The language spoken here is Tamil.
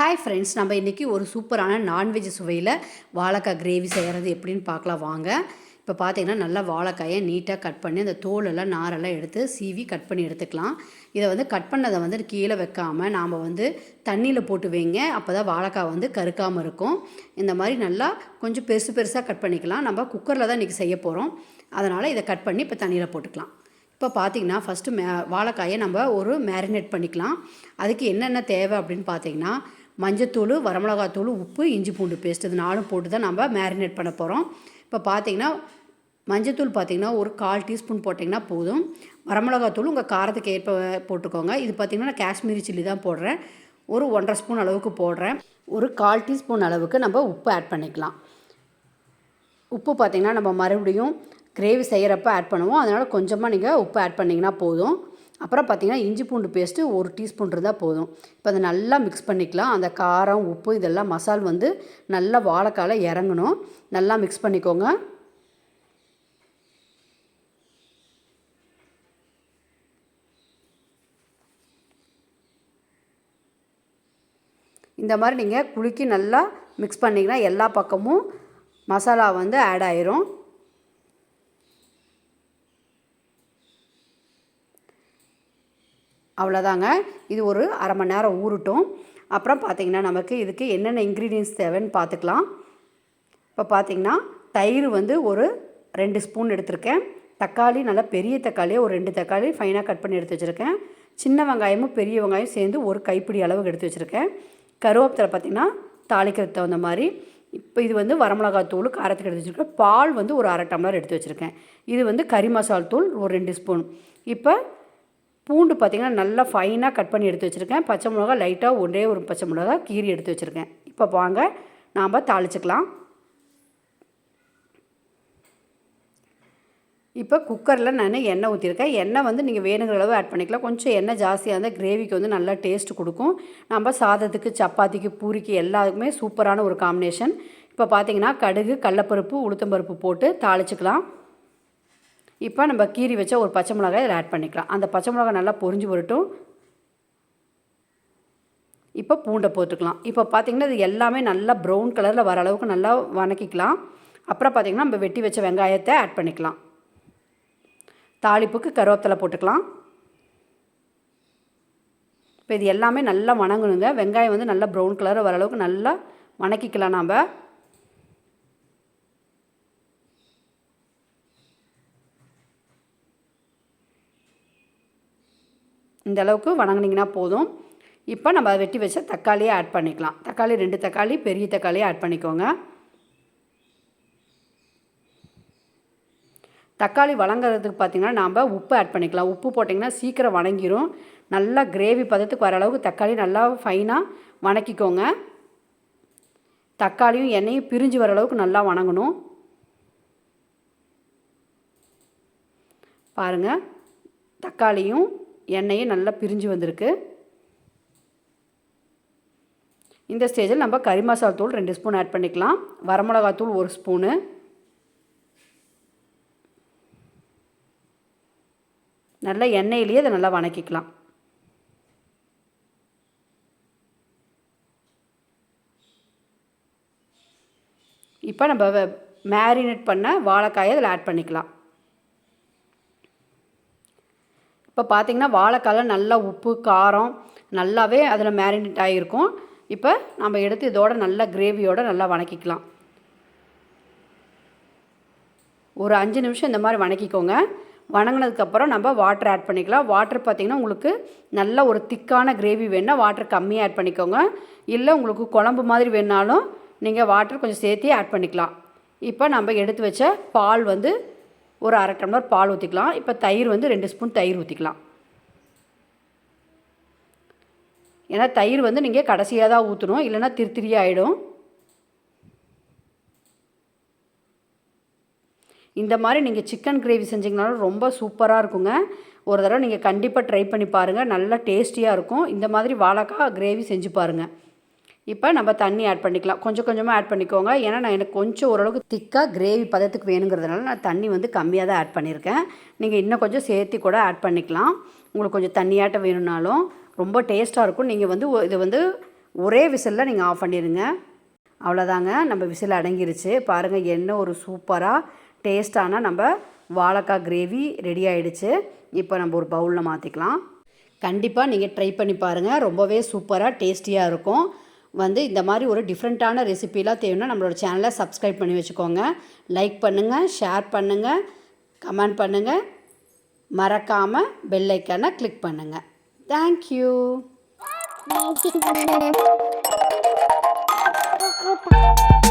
ஹாய் ஃப்ரெண்ட்ஸ் நம்ம இன்றைக்கி ஒரு சூப்பரான நான்வெஜ் சுவையில் வாழைக்காய் கிரேவி செய்கிறது எப்படின்னு பார்க்கலாம் வாங்க. இப்போ பார்த்தீங்கன்னா நல்லா வாழைக்காயை நீட்டாக கட் பண்ணி அந்த தோலெல்லாம் நாரெல்லாம் எடுத்து சீவி கட் பண்ணி எடுத்துக்கலாம். இதை வந்து கட் பண்ணதை வந்து கீழே வைக்காமல் நாம் வந்து தண்ணியில் போட்டு வைங்க. அப்போ தான் வாழைக்காய் வந்து கருக்காமல் இருக்கும். இந்த மாதிரி நல்லா கொஞ்சம் பெருசு பெருசாக கட் பண்ணிக்கலாம். நம்ம குக்கரில் தான் இன்றைக்கி செய்ய போகிறோம் அதனால் இதை கட் பண்ணி இப்போ தண்ணியில் போட்டுக்கலாம். இப்போ பார்த்தீங்கன்னா ஃபஸ்ட்டு மே வாழைக்காயை நம்ம ஒரு மேரினேட் பண்ணிக்கலாம். அதுக்கு என்னென்ன தேவை அப்படின்னு பார்த்தீங்கன்னா மஞ்சத்தூள் வரமிளகாத்தூள் உப்பு இஞ்சி பூண்டு பேஸ்ட் இது நாலும் போட்டு தான் நம்ம மேரினேட் பண்ண போகிறோம் இப்போ பார்த்தீங்கன்னா மஞ்சத்தூள் பார்த்தீங்கன்னா ஒரு கால் டீஸ்பூன் போட்டிங்கன்னா போதும். வரமிளகாத்தூள் உங்கள் காரத்துக்கு ஏற்ப போட்டுக்கோங்க. இது பார்த்திங்கன்னா நான் காஷ்மீரி சில்லி தான் போடுறேன். ஒரு ஒன்றரை ஸ்பூன் அளவுக்கு போடுறேன். ஒரு கால் டீஸ்பூன் அளவுக்கு நம்ம உப்பு ஆட் பண்ணிக்கலாம். உப்பு பார்த்திங்கன்னா நம்ம மறுபடியும் கிரேவி செய்கிறப்ப ஆட் பண்ணுவோம். அதனால் கொஞ்சமாக நீங்கள் உப்பு ஆட் பண்ணிங்கன்னா போதும். அப்புறம் பார்த்திங்கன்னா இஞ்சி பூண்டு பேஸ்ட்டு ஒரு டீஸ்பூன் இருந்தால் போதும். இப்போ அதை நல்லா மிக்ஸ் பண்ணிக்கலாம். அந்த காரம் உப்பு இதெல்லாம் மசால் வந்து நல்லா வாழைக்கால இறங்கணும். நல்லா மிக்ஸ் பண்ணிக்கோங்க. இந்த மாதிரி நீங்கள் குலுக்கி நல்லா மிக்ஸ் பண்ணிங்கன்னா எல்லா பக்கமும் மசாலா வந்து ஆட் ஆயிரும். அவ்வளோதாங்க. இது ஒரு அரை மணி நேரம் ஊறட்டும். அப்புறம் பார்த்திங்கன்னா நமக்கு இதுக்கு என்னென்ன இன்க்ரீடியன்ஸ் தேவைன்னு பார்த்துக்கலாம். இப்போ பார்த்திங்கன்னா தயிர் வந்து ஒரு ரெண்டு ஸ்பூன் எடுத்திருக்கேன். தக்காளி நல்லா பெரிய தக்காளியாக ஒரு ரெண்டு தக்காளி ஃபைனாக கட் பண்ணி எடுத்து வச்சுருக்கேன். சின்ன வெங்காயமும் பெரிய வெங்காயம் சேர்ந்து ஒரு கைப்பிடி அளவுக்கு எடுத்து வச்சுருக்கேன். கருவேப்பிலை பார்த்திங்கன்னா தாளிக்கிறதுக்கு தகுந்த மாதிரி. இப்போ இது வந்து வரமிளகாத்தூள் காரத்துக்கு எடுத்து வச்சுருக்கேன். பால் வந்து ஒரு அரை டம்ளர் எடுத்து வச்சுருக்கேன். இது வந்து கறி மசால் தூள் ஒரு ரெண்டு ஸ்பூன் இப்போ பூண்டு பார்த்திங்கன்னா நல்லா ஃபைனாக கட் பண்ணி எடுத்து வச்சுருக்கேன். பச்சை மிளகா லைட்டாக ஒரே ஒரு பச்சை மிளகா கீரி எடுத்து வச்சுருக்கேன். இப்போ வாங்க நாம் தாளிச்சுக்கலாம். இப்போ குக்கரில் நான் எண்ணெய் ஊற்றிருக்கேன் எண்ணெய் வந்து நீங்கள் வேணுங்கிற அளவு ஆட் பண்ணிக்கலாம். கொஞ்சம் எண்ணெய் ஜாஸ்தியாக இருந்தால் கிரேவிக்கு வந்து நல்லா டேஸ்ட் கொடுக்கும். நம்ம சாதத்துக்கு சப்பாத்திக்கு பூரிக்கு எல்லாத்துக்குமே சூப்பரான ஒரு காம்பினேஷன் இப்போ பார்த்தீங்கன்னா கடுகு கடலப்பருப்பு உளுத்தம்பருப்பு போட்டு தாளிச்சுக்கலாம். இப்போ நம்ம கீரி வச்ச ஒரு பச்சை மிளகாய் இதில் ஆட் பண்ணிக்கலாம். அந்த பச்சை மிளகாய் நல்லா பொறிஞ்சு வரட்டும். இப்போ பூண்டை போட்டுக்கலாம். இப்போ பார்த்திங்கன்னா இது எல்லாமே நல்லா ப்ரௌன் கலரில் வர அளவுக்கு நல்லா வணக்கிக்கலாம். அப்புறம் பார்த்திங்கன்னா நம்ம வெட்டி வச்ச வெங்காயத்தை ஆட் பண்ணிக்கலாம். தாளிப்புக்கு கருவேப்பிலை போட்டுக்கலாம். இப்போ இது எல்லாமே நல்லா வணங்கணுங்க. வெங்காயம் வந்து நல்லா ப்ரௌன் கலரில் வர அளவுக்கு நல்லா வணக்கிக்கலாம் நாம். இந்த அளவுக்கு வணங்கினீங்கன்னா போதும். இப்போ நம்ம வெட்டி வச்ச தக்காளியை ஆட் பண்ணிக்கலாம். தக்காளி ரெண்டு தக்காளி பெரிய தக்காளியை ஆட் பண்ணிக்கோங்க. தக்காளி வழங்குறதுக்கு பார்த்திங்கன்னா நாம் உப்பு ஆட் பண்ணிக்கலாம். உப்பு போட்டிங்கன்னா சீக்கிரம் வணங்கிரும். நல்லா கிரேவி பதத்துக்கு வர அளவுக்கு தக்காளி நல்லா ஃபைனாக வணக்கிக்கோங்க. தக்காளியும் எண்ணெயும் பிரிஞ்சு வர அளவுக்கு நல்லா வணங்கணும். பாருங்கள் தக்காளியும் எண்ணெயும் நல்லா பிரிஞ்சு வந்திருக்கு. இந்த ஸ்டேஜில் நம்ம கறி மசாலா தூள் ரெண்டு ஸ்பூன் ஆட் பண்ணிக்கலாம். வரமிளகாத்தூள் ஒரு ஸ்பூனு. நல்லா எண்ணெயிலேயே அதை நல்லா வணக்கிக்கலாம். இப்போ நம்ம மேரினேட் பண்ண வாழைக்காயை அதில் ஆட் பண்ணிக்கலாம். இப்போ பார்த்திங்கன்னா வாழைக்காயில் நல்லா உப்பு காரம் நல்லாவே அதில் மேரினேட் ஆகிருக்கும் இப்போ நம்ம எடுத்து இதோட நல்லா கிரேவியோடு நல்லா வணக்கிக்கலாம். ஒரு அஞ்சு நிமிஷம் இந்த மாதிரி வணக்கிக்கோங்க. வணங்கினதுக்கப்புறம் நம்ம வாட்டர் ஆட் பண்ணிக்கலாம். வாட்டர் பார்த்திங்கன்னா உங்களுக்கு நல்ல ஒரு திக்கான கிரேவி வேணால் வாட்டர் கம்மியாக ஆட் பண்ணிக்கோங்க. இல்லை உங்களுக்கு குழம்பு மாதிரி வேணாலும் நீங்கள் வாட்டர் கொஞ்சம் சேர்த்தே ஆட் பண்ணிக்கலாம். இப்போ நம்ம எடுத்து வச்ச பால் வந்து ஒரு அரை டம்ளர் பால் ஊற்றிக்கலாம் இப்போ தயிர் வந்து ரெண்டு ஸ்பூன் தயிர் ஊற்றிக்கலாம் ஏன்னா தயிர் வந்து நீங்கள் கடைசியாக தான் ஊற்றணும் இல்லைன்னா திருத்திரி ஆகிடும் இந்த மாதிரி நீங்கள் சிக்கன் கிரேவி செஞ்சிங்கனாலும் ரொம்ப சூப்பராக இருக்குங்க. ஒரு தடவை நீங்கள் கண்டிப்பாக ட்ரை பண்ணி பாருங்கள் நல்லா டேஸ்டியாக இருக்கும். இந்த மாதிரி வாழைக்காய் கிரேவி செஞ்சு பாருங்கள் இப்போ நம்ம தண்ணி ஆட் பண்ணிக்கலாம். கொஞ்சம் கொஞ்சமாக ஆட் பண்ணிக்கோங்க. ஏன்னா நான் எனக்கு கொஞ்சம் ஓரளவுக்கு திக்காக கிரேவி பதத்துக்கு வேணுங்கிறதுனால நான் தண்ணி வந்து கம்மியாக தான் ஆட் பண்ணியிருக்கேன். நீங்கள் இன்னும் கொஞ்சம் சேர்த்து கூட ஆட் பண்ணிக்கலாம். உங்களுக்கு கொஞ்சம் தண்ணியாட்டம் வேணும்னாலும் ரொம்ப டேஸ்ட்டாக இருக்கும். நீங்கள் வந்து இது வந்து ஒரே விசிலில் நீங்கள் ஆஃப் பண்ணிடுங்க அவ்வளோதாங்க நம்ம விசில் அடங்கிருச்சு. பாருங்கள் என்ன ஒரு சூப்பராக டேஸ்டான நம்ம வாழைக்காய் கிரேவி ரெடி ஆகிடுச்சு இப்போ நம்ம ஒரு பவுலில் மாற்றிக்கலாம் கண்டிப்பாக நீங்கள் ட்ரை பண்ணி பாருங்கள் ரொம்பவே சூப்பராக டேஸ்டியாக இருக்கும். வந்து இந்த மாதிரி ஒரு டிஃப்ரெண்ட்டான ரெசிபிலாம் தேவைன்னா நம்மளோட சேனலை சப்ஸ்கிரைப் பண்ணி வச்சுக்கோங்க. லைக் பண்ணுங்கள் ஷேர் பண்ணுங்கள் கமெண்ட் பண்ணுங்கள் மறக்காமல் பெல் கிளிக் பண்ணுங்கள் தேங்க்யூ Thank you.